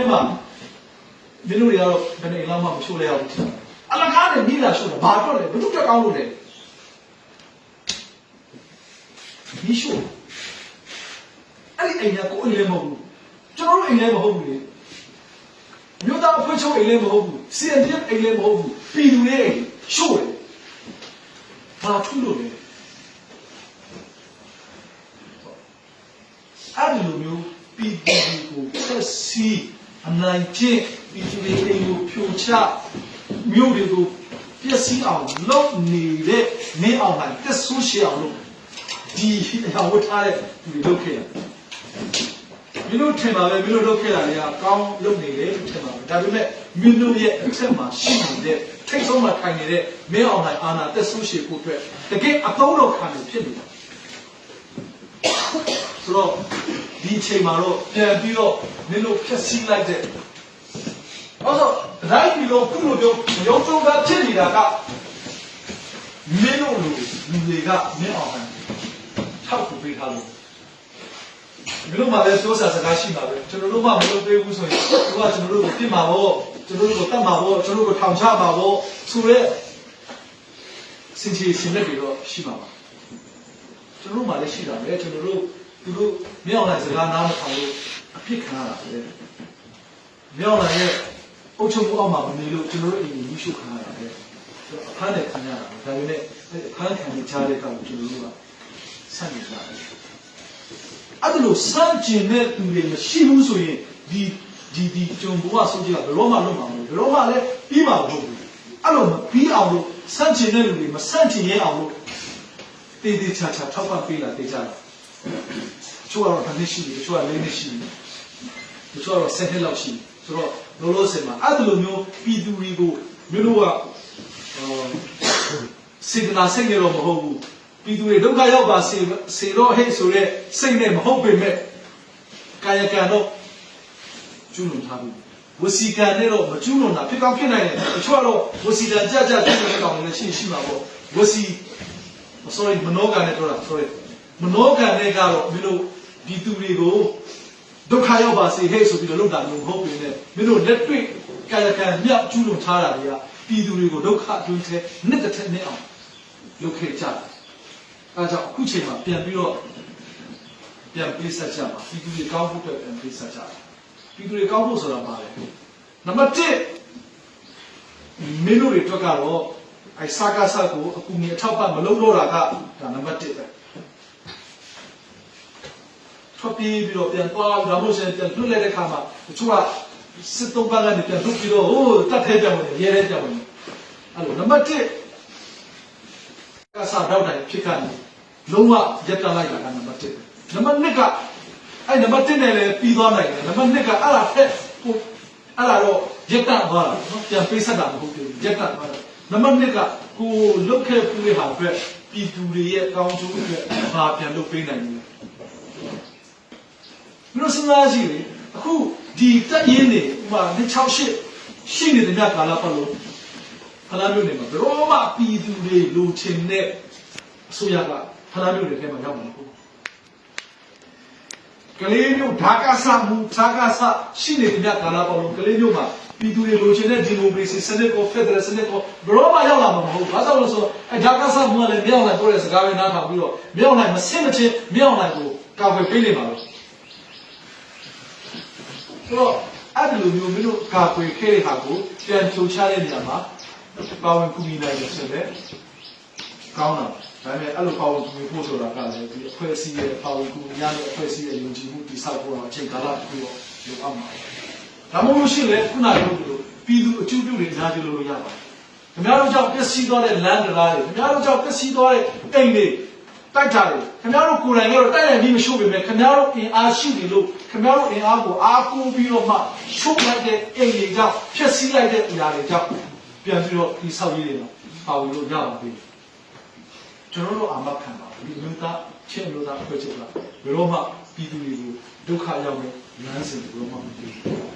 အဲ့မှာမင်းတို့တွေကတော့ဘယ်နဲ့လောက်မှမချိုးလဲအောင်ထင်တယ်အလကားနဲ့မိလာရှို့တယ်ဘာတော့လဲဘယ်သူတက်ကောင်းလို့လဲမိရှို့အဲ့ဒီအိမ်ကကိုယ်အိမ်လည်းမဟုတ်ဘူးကျွန်တော်တို့အိမ်လည်းမဟုတ်ဘူးလေမြို့သားအဖွဲ့ချုပ်အိမ်လည်းမဟုတ်ဘူးစီအန်ဒီအိမ်လည်းမဟုတ်ဘူးပြည်သူတွေအိမ်ရှို့တယ်ဘာထူးလို့လဲအဲ့ဒီလိုမျိုးပြည်သူတွေကိုဆက်စီ အနိုင်ကျင့်ပြည်သူတွေအိမ်ကိုဖြိုချမြို့တွေကိုပျက်စီးအောင်လုပ်နေတဲ့မင်းအောင်နိုင်တက်ဆိုးရှေအောင်လို့ဒီအရာဝတ်ထားတဲ့သူတွေလုပ်ခဲ့တယ်မင်းတို့ထင်ပါပဲမင်းတို့လုပ်ခဲ့တာတွေကကောင်းလုပ်နေတယ်လို့ထင်ပါပဲဒါပေမဲ့မင်းတို့ရဲ့အထက်မှာရှိနေတဲ့ထိတ်ဆုံးမှာထိုင်နေတဲ့မင်းအောင်နိုင်အာနာတက်ဆိုးရှေဖို့အတွက်တကယ်အသုံးတော်ခံနေဖြစ်နေတာဆိုတော့ ဒီအချိန်မှာတော့ပြန်ပြီးတော့မင်းတို့ဖြတ်စည်းလိုက်တဲ့ဟုတ်ဆိုလိုက်ပြီးတော့ခုလိုမျိုးရုံးတုံးကဖြစ်နေတာကမင်းတို့လူလူတွေကမင်းအောင်နိုင်ထောက်ကူပေးထားလို့မလို့မှလည်းပြောစာစကားရှိမှာပဲကျွန်တော်တို့မှမလုပ်သေးဘူးဆိုရင်သူကကျွန်တော်တို့ကိုပြင်မှာပေါ့ကျွန်တော်တို့ကိုတတ်မှာပေါ့ကျွန်တော်တို့ကိုထောင်ချမှာပေါ့ဆိုတော့စင်ချီစင်လက်တွေတော့ရှိမှာပါကျွန်တော်တို့မှလည်းရှိတာပဲကျွန်တော်တို့ သူတို့မြောက်လိုက်စကားနားမထောင်လို့အဖြစ်ခံရတာပဲမြောက်လိုက်ရဲ့အုပ်ချုပ်မှုအောက်မှာမနေလို့ကျွန်တော်တို့အိမ်ကြီးရှုခံရတာပဲအခန်းနဲ့ခံရတာဒါပေမဲ့အခန်းခံနေချတဲ့ကောင်ကျွန်တော်တို့ကဆန့်နေကြတယ်အဲ့ဒါလို့စမ်းကျင်တဲ့သူတွေမရှိဘူးဆိုရင်ဒီဒီဒီဂျုံဘဝဆုံးကြီးကဘယ်တော့မှလုံးမှာမဟုတ်ဘူးဘယ်တော့မှလည်းပြီးမှာမဟုတ်ဘူးအဲ့လိုမပြီးအောင်လို့စမ်းကျင်တဲ့လူတွေမစမ်းကျင်ရအောင်လို့တေးသေးချာချာထောက်ပံ့ပေးလာတေးကြတာ ချို့ကတော့တစ်နှစ်ရှိတယ်ချို့ကလေးနှစ်ရှိတယ်ချို့ကတော့ဆယ်နှစ်လောက်ရှိတယ်ဆိုတော့လောလောဆယ်မှာအဲ့ဒါလိုမျိုးပြည်သူတွေကိုမျိုးတို့ကအော်စေတနာစိတ်ရတော့မဟုတ်ဘူးပြည်သူတွေဒုက္ခရောက်ပါစေစေတော့ဟဲ့ဆိုတဲ့စိတ်နဲ့မဟုတ်ပေမဲ့ကာယကံတော့ကျူးလွန်ထားပြီဝစီကံနဲ့တော့မကျူးလွန်တာဖြစ်ကောင်းဖြစ်နိုင်တယ်အချို့ကတော့ဝစီကံကြကြကျူးလွန်တဲ့ကောင်တွေလည်းရှိရှိမှာပေါ့ဝစီ sorry မနောကံနဲ့ပြောတာ sorry မနောကံနဲ့ကတော့မင်းတို့ဒီသူတွေကိုဒုက္ခရောက်ပါစေဟဲ့ဆိုပြီးတော့လုပ်တာမျိုးမဟုတ်ပေမဲ့မင်းတို့လက်တွေ့ကာယကံမြောက်ကျူးလွန်ထားတာတွေကပြည်သူတွေကိုဒုက္ခအတွင်းထဲနှစ်တစ်ထက်နဲ့အောင်လုပ်ခဲ့ကြတယ်အဲဒါကြောင့်အခုချိန်မှာပြန်ပြီးတော့ပြန်ပေးဆက်ကြပါပြည်သူတွေကောင်းဖို့အတွက်ပြန်ပေးဆက်ကြပါပြည်သူတွေကောင်းဖို့ဆိုတာပါလေနံပါတ်1မင်းတို့တွေအတွက်ကတော့အဲစာကစားကိုအကူအညီအထောက်ပံ့မလုပ်တော့တာကဒါနံပါတ်1ပဲ ထွက်ပြေးပြီးတော့ပြန်သွားဒါမှမဟုတ်ရင်ပြန်လွတ်လိုက်တဲ့ခါမှာတချို့ကစစ်သုံးပါးကနေပြန်လွတ်ပြီးတော့ဟိုတတ်ထဲပြန်ဝင်ရဲရဲပြန်ဝင်အဲ့လိုနံပါတ်1ကစားတော့တိုင်းဖြစ်ကနေလုံးဝရက်တလိုက်တာကနံပါတ်1နံပါတ်2ကအဲ့နံပါတ်1နဲ့လည်းပြီးသွားနိုင်တယ်နံပါတ်2ကအဲ့ဒါဖက်ကိုအဲ့ဒါတော့ရက်တသွားတာနော်ပြန်ပေးဆက်တာမဟုတ်ဘူးရက်တသွားတာနံပါတ်2ကကိုလုတ်ခဲ့ပူးတဲ့ဟာအတွက်ပြည်သူတွေရဲ့ကောင်းကျိုးအတွက်ဘာပြန်လုပ်ပေးနိုင်လဲ မြို့စင်သားရှိလေအခုဒီတက်ရင်းနေဥမာ268ရှိနေတဲ့မြတ်ကာလပတ်လို့ဖလားမျိုးနေမှာဘယ်တော့မှပြည်သူတွေလူချင်တဲ့အစိုးရကဖလားမျိုးတွေထဲမှာရောက်မှာမဟုတ်ဘူးကလေးမျိုးဓာကဆမှုဓာကဆရှိနေတဲ့မြတ်ကာလပေါ်လို့ကလေးမျိုးမှာပြည်သူတွေလူချင်တဲ့ဒီမိုကရေစီစနစ်ကိုဖက်ဒရယ်စနစ်ကိုဘယ်တော့မှရောက်လာမှာမဟုတ်ဘူး။ဘာကြောင့်လဲဆိုတော့အဲဓာကဆမှုကလည်းမြောက်နိုင်ပြောတဲ့စကားပဲနားထောင်ပြီးတော့မြောက်နိုင်မဆင့်မချင်းမြောက်နိုင်ကိုကာကွယ်ပေးနေပါလို့ ဆိုတော့အဲ့ဒီလိုမျိုးမင်းတို့ကာကွယ်ခဲ့တဲ့ဟာကိုပြန်ဖြိုချတဲ့နေရာမှာပါဝင်ကူညီနိုင်တယ်ဆိုတော့ကောင်းတာဒါပေမဲ့အဲ့လိုပါဝင်ကူညီဖို့ဆိုတာကလည်းဒီအဖွဲ့အစည်းရဲ့ပါဝင်ကူညီရတဲ့အဖွဲ့အစည်းရဲ့ယုံကြည်မှုတည်ဆောက်ဖို့တော့အချိန်ကာလတစ်ခုတော့လိုအပ်မှာဒါမှမဟုတ်ရှင်လေခုနကပြောသလိုပြည်သူအကျိုးပြုတွေအများကြီးလုပ်လို့ရပါတယ်ခင်ဗျားတို့ကြောင့်ပျက်စီးသွားတဲ့လမ်းတရားတွေခင်ဗျားတို့ကြောင့်ပျက်စီးသွားတဲ့အိမ်တွေ တိုက်တာတွေခင်ဗျားတို့ကိုယ်တိုင်ကတော့တိုက်ရပြီးမရှိပေမဲ့ခင်ဗျားတို့အင်အားရှိတယ်လို့ခင်ဗျားတို့အင်အားကိုအားကိုးပြီးတော့မှရှုပ်လိုက်တဲ့အိမ်တွေကြောင့်ဖျက်ဆီးလိုက်တဲ့အရာတွေကြောင့်ပြန်ပြီးတော့ဒီဆောက်ရေးတွေတော့ပါဝင်လို့ရပါပြီကျွန်တော်တို့အာမခံပါဘူးဒီလူသားချင်းလူသားအဖွဲ့ချုပ်ကဘယ်တော့မှပြည်သူတွေကိုဒုက္ခရောက်နေလမ်းစဉ်ဘယ်တော့မှမသိဘူး